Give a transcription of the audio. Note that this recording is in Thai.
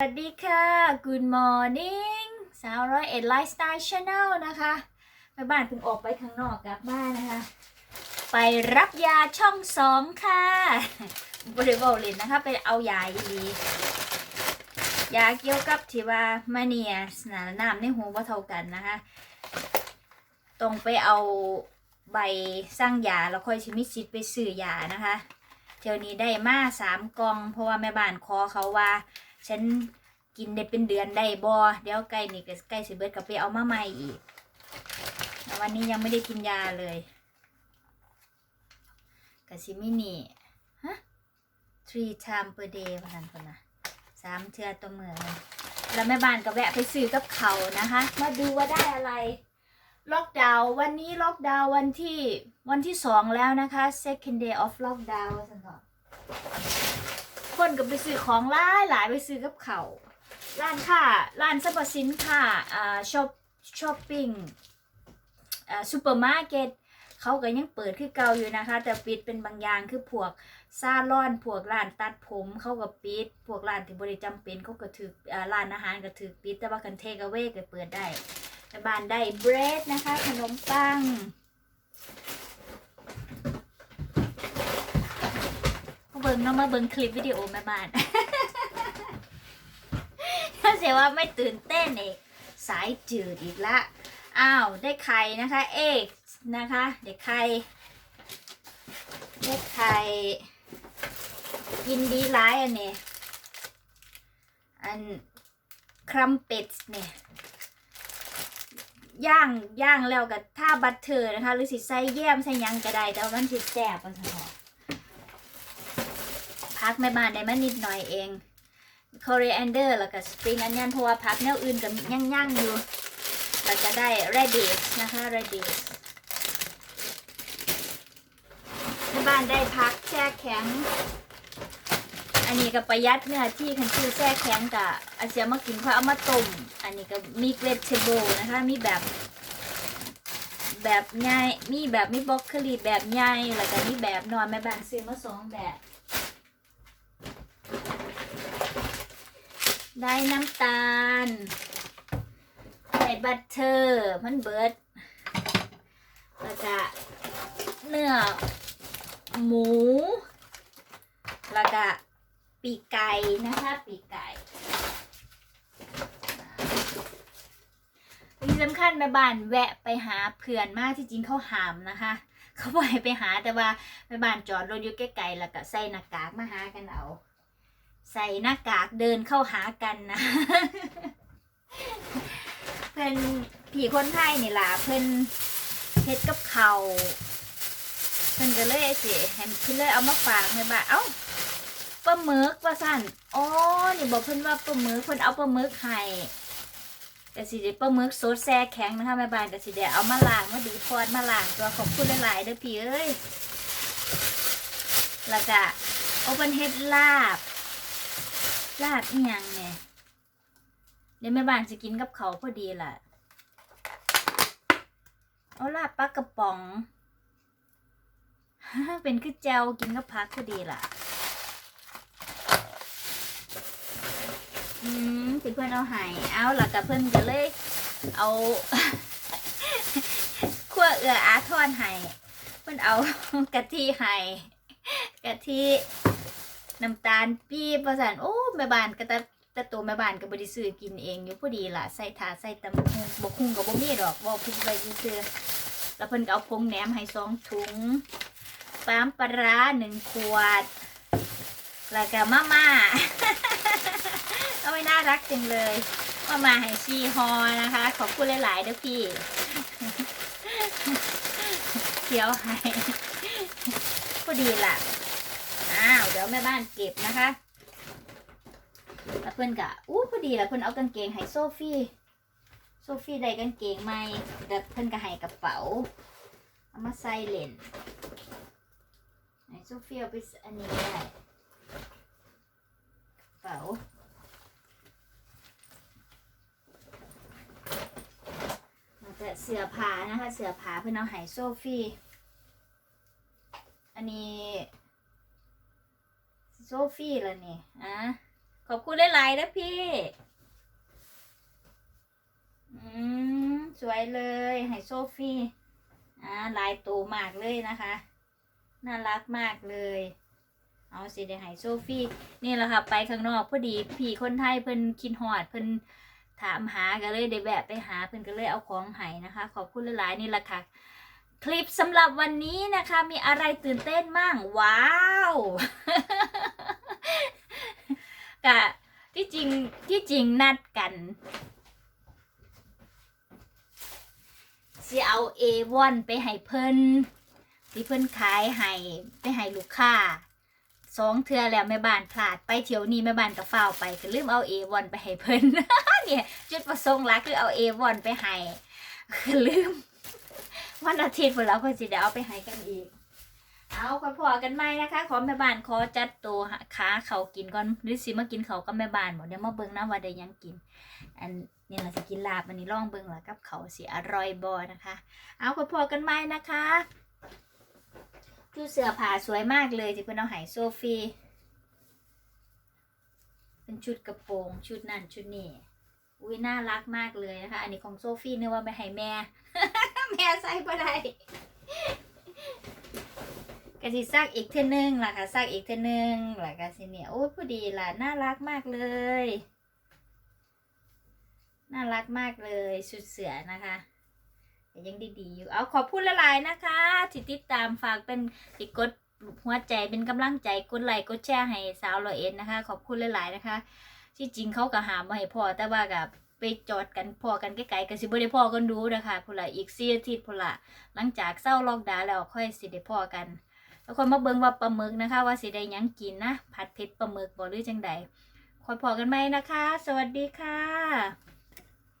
สวัสดีค่ะ Good morning สาวร้อยเอ็ดไลฟ์สไตล์ชาแนลนะคะแม่บ้านเพิ่งออกไปข้างนอกกลับบ้านนะคะ ไปรับยาช่องสองค่ะบริวารเลยนะคะ ไปเอายาดียาเกี่ยวกับที่ว่ามาเนียสนะน้ำในหูว่าเท่ากันนะคะ ตรงไปเอาใบสร้างยาแล้วค่อยชิมิชิตไปซื้อยานะคะ เที่ยวนี้ได้มาสามกอง เพราะว่าแม่บ้านขอเขาว่า ฉันกินได้เป็นเดือนได้บอเดี๋ยวใกล้นี่ก็ใกล้สิเบิดก็ไปเอามาใหม่อีกวันนี้ยังไม่ได้กินยาเลยกะสิมินี่ฮะ three time per day พนันคนนะสามเทือตัวเมือแล้วแม่บ้านก็แวะไปซื้อกับเขานะคะ มาดูว่าได้อะไร ล็อกดาวน์วันนี้ล็อกดาวน์วันที่วันที่สองแล้วนะคะ second day of lockdown สันก่อ คนก็ไปซื้อของหลายหลายไปซื้อกับเขาร้านค้าร้านสรรพสินค้าอ่าช้อปช้อปปิ้งอ่าซูเปอร์มาร์เก็ตเขาก็ยังเปิดคือเก่าอยู่นะคะ แต่ปิดเป็นบางอย่างคือพวกซาลอนพวกร้านตัดผมเขาก็ปิด พวกร้านที่บริจำเป็นเขาก็ถืออ่าร้านอาหารก็ถือปิด แต่ว่าคันเทกเวก็เปิดได้แม่บ้านได้เบรดนะคะ ขนมปังมา เบิ่งเนาะมาเบิ่งคลิปวิดีโอแม่บ้านถ้าเสียว่าไม่ตื่นเต้นเอกสายจืดอีกละ อ้าว ได้ไข่นะคะ เอกนะคะ เด็กไข่ได้ไข่กินดีร้ายอันนี้อันครัมเป็ดเนี่ยย่างย่างแล้วกับท่าบัตเตอร์นะคะ หรือสิใส่แยมใส่ยังก็ได้แต่ว่ามันสิแซ่บมันสะ พักแม่บ้านได้มานิดหน่อยเองคอ r ร a นเดอร์แล้วก็สปริงอันยันเพราะว่าพักแนวอื่นก็ย่างย่างๆอยู่แล้วก็ได้ radish นะคะ radish แม่บ้านได้พักแช่แข็ง อันนี้ก็ประหยัดเนื้อที่คันชื่อแช่แข็งกับอาเซียมากินเพราเอามาต้มอันนี้ก็มีเวทเทเบลนะคะมีแบบแบบง่ายมีแบบมีบล็อกคลีแบบใหญ่แล้วก็มีแบบนอนแม่บ้านซื้อมาสองแบบ ได้น้ำตาลได้บัตเตอร์มันเบิร์ดแล้วก็เนื้อหมู แล้วก็ปีกไก่นะคะ ปีกไก่ที่สำคัญแม่บ้านแวะไปหาเพื่อนมากที่จริงเขาหามนะคะ เขาบอกให้ไปหาแต่ว่าแม่บ้านจอดรถอยู่ใกล้ๆแล้วก็ใส่หน้ากากมาหากันเอา ใส่หน้ากากเดินเข้าหากันนะ เพื่อนผีคนไทยนี่ล่ะเพื่อนเฮ็ดกับเขาเพื่อนก็เลยสิเห็นเพื่อนเลยเอามาฝากแม่บ้านเอ้าปลาหมึกว่าสั่นอ๋อนี่บอกเพิ่อนว่าปลาหมึกเพิ่อนเอาปลาหมึกให้แต่สิได้ปลาหมึกสดแซ่แข็งนะคะแม่บ้านก็สิได้เอามาล้างมาดีพอดมาล้างตัวขอบคุณหลายๆเด้อพี่เอ้ยแล้วก็เอเป็นเฮ็ดลาบ ลาบอีหยังเนี่ยเดี๋ยวแม่บ้านจะกินกับเขาพอดีแหละเอาลาบปลากระป๋อง เป็นคือแจวกินกับผักพอดีล่ะ อืมที่เพื่อนเอาหายเอาหลักกับเพื่อนก็เลย เอาขั้วเอืออาทอนให้เพื่อนเอากะทิให้กะทิ น้ำตาลปี๊บประสานโอ้แม่บ้านก็ต่แต่ตัวแม่บ้านก็บริซื้อกินเองอยู่พอดีล่ะใส่ถาใส่ตำหุงบกหุ่งกับบ่มีดอกบอกพิดไปซื้อแล้วเพิ่นก็เอาพงแหนมให้สองถุงปามปลาร้าหนึ่งขวด แล้วก็มาม่าเอาไว้น่ารักจังเลยมามาให้ชีฮอนะคะ ขอบคุณหลายๆเด้อพี่เคี้ยวให้พอดีล่ะ ดี๋ยวแม่บ้านเก็บนะคะแล้วเพื่อนกะอู้พอดีแล้วเพื่อนเอากางเกงให้โซฟี่โซฟี่ได้กางเกงใหม่แล้วเพื่อนก็ให้กระเป๋าเอามาใส่เลนไหนโซฟี่เอาไปอันนี้ได้กระเป๋าแล้วก็เสื้อผ้านะคะ เสื้อผ้าเพื่อนเอาให้โซฟี่ อันนี้ โซฟี่ละนี่ อะ ขอบคุณหลายๆนะพี่ อืม สวยเลยไฮโซฟี่ อ่าลายโตมากเลยนะคะ น่ารักมากเลย เอาสิเดี๋ยวไฮโซฟี่ นี่แหละค่ะ ไปข้างนอกพอดี พี่คนไทยเพิ่นคิดฮอดเพิ่นถามหากันเลยได้แวะไปหาเพิ่นก็เลยเอาของให้นะคะ ขอบคุณหลายๆนี่แหละค่ะ คลิปสำหรับวันนี้นะคะ มีอะไรตื่นเต้นมั่งว้าวกะที่จริงที่จริงนัดกันสิเอาเอวอนไปให้เพิ่นที่เพิ่นขายให้ไปให้ลูกค้าสองเทือแล้วแม่บ้านพลาดไปเที่ยวนี้แม่บ้านก็ฝ้าไปก็ลืมเอาเอวอนไปให้เพิ่นเนี่ยจุดประสงค์หลักคือเอาเอวอนไปให้คือลืม วันอาทิตย์พวกเราก็สิเดี๋ยวเอาไปให้กันอีก เอาค่อยพอกันไหมนะคะ ขอแม่บ้านขอจัดตัวขาเขากินก่อนหรือสิมากินเขากับแม่บ้านหมดเดี๋ยวมาเบิ่งนะว่าได้ยังกิน อันนี่เราจะกินลาบอันนี้ลองเบิ่งล้วกับเขาสิอร่อยบ่นะคะ เอาค่อยพอกันไหมนะคะชุดเสื้อผ้าสวยมากเลยที่เพิ่นเอาให้โซฟีเป็นชุดกระโปรงชุดนั่นชุดนี่ อุ้ยน่ารักมากเลยนะคะ อันนี้ของโซฟีเนึกว่าไปให้แม่ แม่ใส่บ่ได้กะสิซักอีกเท่านึงล่ะค่ะซักอีกเท่านึงล่ะกะสิเนี่ยโอ้ยพอดีล่ะน่ารักมากเลย น่ารักมากเลยชุดเสือนะคะแต่ยังดีๆอยู่เอาขอบคุณละลายๆนะคะที่ติดตามฝากเป็นติกดหัวใจเป็นกำลังใจกดไลค์กดแชร์ให้สาวรอยเอ็ดนะคะ ขอบคุณละลายๆนะคะ ที่จริงเขาก็หามมาให้พ่อแต่ว่ากับไปจอดกันพอกันใกล้ๆกันสิบ่ได้พ่อกันดูนะคะพุ่นละอีกสี่อาทิตย์พุ่นละหลังจากเศร้าลอกดาแล้วค่อยสิได้พ่อกันแล้วคนมาเบิ่งว่าปลาหมึกนะคะ ว่าสิได้ยังกินนะผัดเผ็ดปลาหมึกบ่หรือจังใดคอยพอกันไหมนะคะ สวัสดีค่ะ